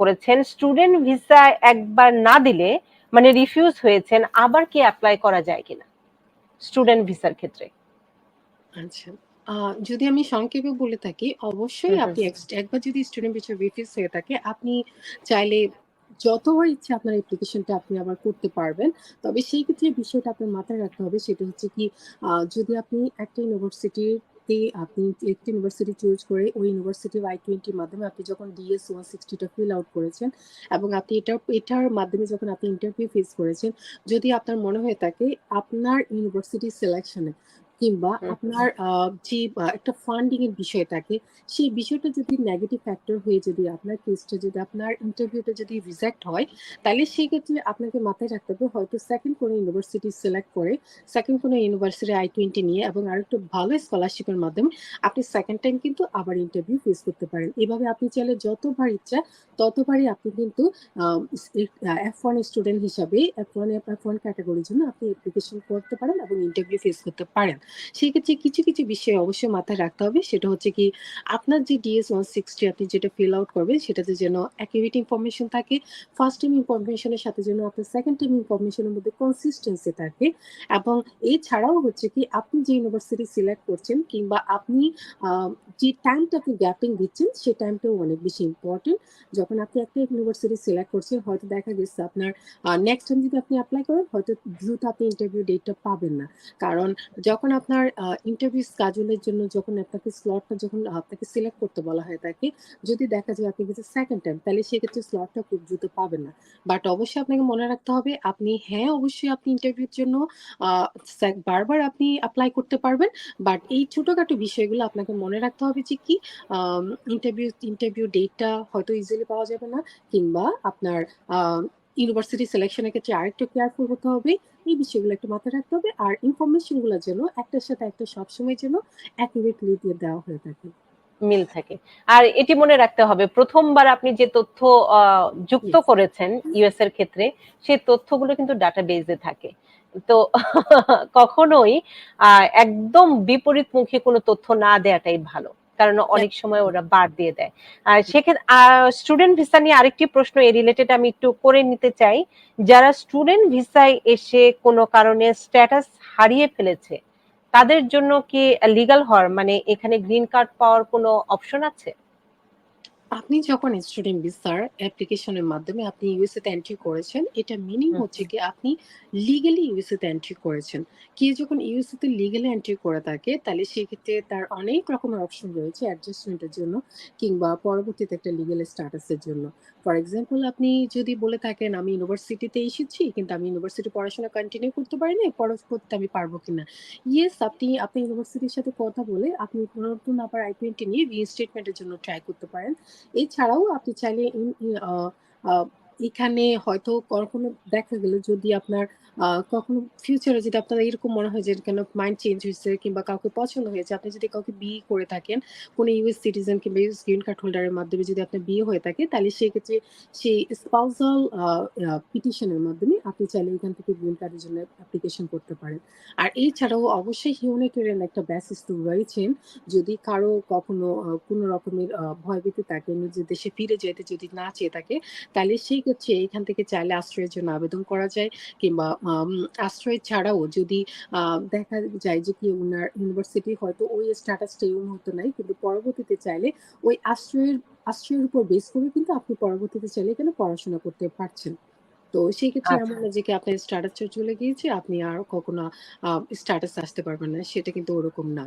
করেছেন student visa একবার না দিলে মানে রিফিউজ হয়েছেন আবার কি অ্যাপ্লাই করা যায় কিনা? স্টুডেন্ট ভিসার ক্ষেত্রে। আচ্ছা যদি আমি সংক্ষেপে বলে থাকি অবশ্যই। আপনি একবার যদি স্টুডেন্ট ভিসা রিফিউজ হয়ে থাকে আপনি চাইলে যতবার ইচ্ছে আপনার অ্যাপ্লিকেশনটা আপনি আবার করতে পারবেন। তবে সেই ক্ষেত্রে বিষয়টা আপনার মাথায় রাখতে হবে সেটা হচ্ছে কি যদি আপনি একটা ইউনিভার্সিটিতে আপনি একটি ইউনিভার্সিটি চুজ করে ওই ইউনিভার্সিটি আই টোয়েন্টির মাধ্যমে আপনি যখন ডিএস ওয়ান সিক্সটিটা ফিল আউট করেছেন এবং আপনি এটা, এটার মাধ্যমে যখন আপনি ইন্টারভিউ ফেস করেছেন, যদি আপনার মনে হয়ে থাকে আপনার ইউনিভার্সিটি সিলেকশনে কিংবা আপনার যে একটা ফান্ডিং এর বিষয় থাকে সেই বিষয়টা যদি নেগেটিভ ফ্যাক্টর হয়ে যদি আপনার কেসটা যদি আপনার ইন্টারভিউটা যদি রিজেক্ট হয় তাহলে সেই ক্ষেত্রে আপনাকে মাথায় রাখতে হবে হয়তো সেকেন্ড কোনো ইউনিভার্সিটি সিলেক্ট করে সেকেন্ড কোনো ইউনিভার্সিটি আই টোয়েন্টি নিয়ে এবং আরেকটু ভালো স্কলারশিপের মাধ্যমে আপনি সেকেন্ড টাইম কিন্তু আবার ইন্টারভিউ ফেস করতে পারেন। এভাবে আপনি চাইলে যতবার ইচ্ছা ততবারই আপনি কিন্তু এফ ওয়ান স্টুডেন্ট হিসাবে এফ ওয়ান এফ ওয়ান ক্যাটাগরির জন্য আপনি অ্যাপ্লিকেশন করতে পারেন এবং ইন্টারভিউ ফেস করতে পারেন। সেই ক্ষেত্রে কিছু কিছু বিষয় অবশ্যই মাথায় রাখতে হবে। সেটা হচ্ছে কি, আপনার যে ডিএস ওয়ান সিক্সটি আপনি যেটা ফিল আউট করবেন, সেটাতে যেন অ্যাকিউরেট ইনফরমেশন থাকে। ফার্স্ট টাইম ইনফরমেশনের সাথে যেন আপনার সেকেন্ড টাইম ইনফরমেশনের মধ্যে কনসিস্টেন্সি থাকে। এবং এছাড়াও হচ্ছে কি, আপনি যে ইউনিভার্সিটি সিলেক্ট করছেন কিংবা আপনি যে টাইমটা আপনি গ্যাপিং দিচ্ছেন সেই টাইমটাও অনেক বেশি ইম্পর্টেন্ট যখন আপনি একটা ইউনিভার্সিটি সিলেক্ট করছেন, হয়তো দেখা গেছে আপনার নেক্সট টাইম যদি আপনি অ্যাপ্লাই করেন, হয়তো দ্রুত আপনি ইন্টারভিউ ডেটটা পাবেন না। কারণ যখন আপনার ইন্টারভিউ স্কাজুলের জন্য যখন আপনাকে স্লটটা যখন আপনাকে সিলেক্ট করতে বলা হয় তাকে, যদি দেখা যায় আপনি কিছু সেকেন্ড টাইম তাহলে সেক্ষেত্রে স্লটটা খুব দ্রুত পাবেন না। বাট অবশ্যই আপনাকে মনে রাখতে হবে, আপনি হ্যাঁ অবশ্যই আপনি ইন্টারভিউর জন্য বারবার আপনি অ্যাপ্লাই করতে পারবেন। বাট এই ছোটখাটো বিষয়গুলো আপনাকে মনে রাখতে হবে যে কি ইন্টারভিউ ইন্টারভিউ ডেটটা হয়তো ইজিলি পাওয়া যাবে না, কিংবা আপনার ইউনিভার্সিটি সিলেকশনের ক্ষেত্রে আরেকটু কেয়ারফুল হতে হবে। এই বিষয়গুলো একটু মাথায় রাখতে হবে আর ইনফরমেশনগুলো যেন একটার সাথে একটা সবসময় যেন অ্যাকুরেটলি দিয়ে দেওয়া হয়ে থাকে। মিল থাকে। আর এটি মনে রাখতে হবে প্রথমবার আপনি যে তথ্য যুক্ত করেছেন ইউএস এর ক্ষেত্রে সেই তথ্যগুলো কিন্তু ডাটাবেজে থাকে। তো কখনোই আহ, একদম বিপরীতমুখী কোনো তথ্য না দেওয়াটাই ভালো। কারণ অনেক সময় ওরা বাদ দিয়ে দেয়। আর সেক্ষেত্রে স্টুডেন্ট ভিসা নিয়ে আরেকটি প্রশ্ন এ রিলেটেড আমি একটু করে নিতে চাই। যারা স্টুডেন্ট ভিসায় এসে কোনো কারণে স্ট্যাটাস হারিয়ে ফেলেছে তাদের জন্য কি লিগাল হওয়ার মানে এখানে গ্রিন কার্ড পাওয়ার কোনো অপশন আছে? আপনি যখন স্টুডেন্ট ভিসার অ্যাপ্লিকেশনের মাধ্যমে আপনি ইউএসএ তে এন্ট্রি করেছেন এটা মিনিং হচ্ছে কি আপনি লিগালি ইউএসএ তে এন্ট্রি করেছেন। কে যখন ইউএসএ তে লিগালি এন্ট্রি করে থাকে তাহলে সেক্ষেত্রে তার অনেক রকমের অপশন রয়েছে অ্যাডজাস্টমেন্টের জন্য কিংবা পরবর্তীতে একটা লিগাল স্ট্যাটাসের জন্য। ফর এক্সাম্পল আপনি যদি বলে থাকেন আমি ইউনিভার্সিটিতে এসেছি কিন্তু আমি ইউনিভার্সিটি পড়াশোনা কন্টিনিউ করতে পারি পারিনি পরবর্তীতে আমি পারব কিনা? ইয়েস আপনি আপনি ইউনিভার্সিটির সাথে কথা বলে আপনি নতুন আবার আই টোয়েন্টি নিয়ে রিইনস্টেটমেন্টের জন্য ট্রাই করতে পারেন। এছাড়াও আপনি চাইলে ইন- ই- আহ, আহ, এখানে হয়তো কখনো দেখা গেল যদি আপনার কখনো ফিউচারে যদি আপনার এরকম মনে হয় যে কেন মাইন্ড চেঞ্জ হয়েছে কিংবা কাউকে পছন্দ হয়েছে আপনি যদি কাউকে বিয়ে করে থাকেন কোনো ইউএস সিটিজেন কিংবা ইউএস গ্রিন কার্ড হোল্ডারের মাধ্যমে যদি আপনার বিয়ে হয়ে থাকে তাহলে সেক্ষেত্রে সেই স্পাউজাল পিটিশনের মাধ্যমে আপনি চাইলে এখান থেকে গ্রিন কার্ডের জন্য অ্যাপ্লিকেশন করতে পারেন। আর এছাড়াও অবশ্যই হিউম্যানিটেরিয়ান একটা ব্যাসিস তো রয়েছেন যদি কারও কখনো কোনো রকমের আহ, ভয়ভীতি থাকে নিজের দেশে ফিরে যেতে যদি না চেয়ে থাকে তাহলে সেই ক্ষেত্রে এখান থেকে চাইলে আশ্রয়ের জন্য আবেদন করা যায় কিংবা আশ্রয় ছাড়াও যদি দেখা যায় যে কি ওনার ইউনিভার্সিটি হয়তো ওই স্ট্যাটাসটা এই মুহূর্তে নাই কিন্তু পরবর্তীতে চাইলে ওই আশ্রয়ের আশ্রয়ের উপর বেস করে কিন্তু আপনি পরবর্তীতে চাইলে এখানে পড়াশোনা করতে পারছেন। তো সেই ক্ষেত্রে আচ্ছা। এমন না যে কি আপনার স্ট্যাটাস চলে গিয়েছে? আপনি আর কখনো স্ট্যাটাস আসতে পারবেন না সেটা কিন্তু ওরকম না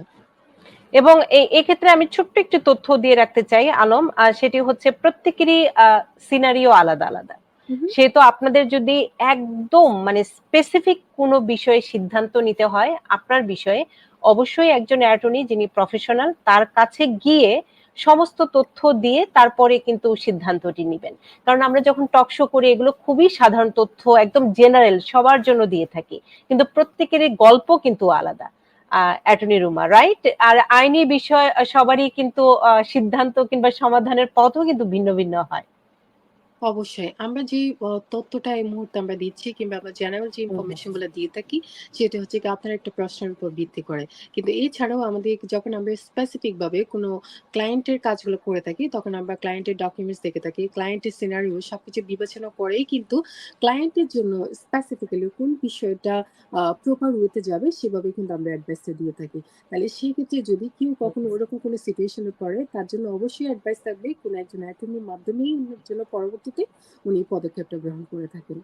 এবং এই এক্ষেত্রে আমি ছোট্ট একটু তথ্য দিয়ে রাখতে চাই আলম সেটি হচ্ছে প্রত্যেকেরই সিনারিও আলাদা আলাদা। সেহেতু আপনাদের যদি একদম মানে স্পেসিফিক কোনো বিষয়ে সিদ্ধান্ত নিতে হয় আপনার বিষয়ে অবশ্যই একজন অ্যাটর্নি যিনি প্রফেশনাল তার কাছে গিয়ে সমস্ত তথ্য দিয়ে তারপরে কিন্তু সিদ্ধান্তটি নেবেন। কারণ আমরা যখন টক শো করি এগুলো খুবই সাধারণ তথ্য একদম জেনারেল সবার জন্য দিয়ে থাকি। কিন্তু প্রত্যেকেরই গল্প কিন্তু আলাদা। অ্যাটর্নি রুমা রাইট আর আইনি বিষয় সবারই কিন্তু সিদ্ধান্ত কিংবা সমাধানের পথও কিন্তু ভিন্ন ভিন্ন হয়। অবশ্যই। আমরা যে তথ্যটা এই মুহূর্তে আমরা দিচ্ছি কিংবা আমরা জেনারেল যে। ইনফরমেশনগুলা দিয়ে থাকি, সেটা হচ্ছে গিয়ে আপনার একটা প্রশ্নের উপর ভিত্তি করে। কিন্তু এছাড়াও আমাদের যখন আমরা স্পেসিফিক ভাবে কোনো ক্লায়েন্টের কাজগুলো করে থাকি, তখন আমরা ক্লায়েন্টের ডকুমেন্টস দেখে থাকি। ক্লায়েন্টের সিনারিও সবকিছু বিবেচনা করেই কিন্তু ক্লায়েন্টের জন্য স্পেসিফিক্যালি কোন বিষয়টা প্রপার ওয়েতে যাবে সেভাবে কিন্তু আমরা অ্যাডভাইসটা দিয়ে থাকি। তাহলে সেক্ষেত্রে যদি কেউ কখনো ওরকম কোনো সিচুয়েশন পড়ে, তার জন্য অবশ্যই অ্যাডভাইস থাকবে কোনো একজন অ্যাটর্নির মাধ্যমেই জন্য পরবর্তীতে উনি পদক্ষেপটা গ্রহণ করে থাকেন।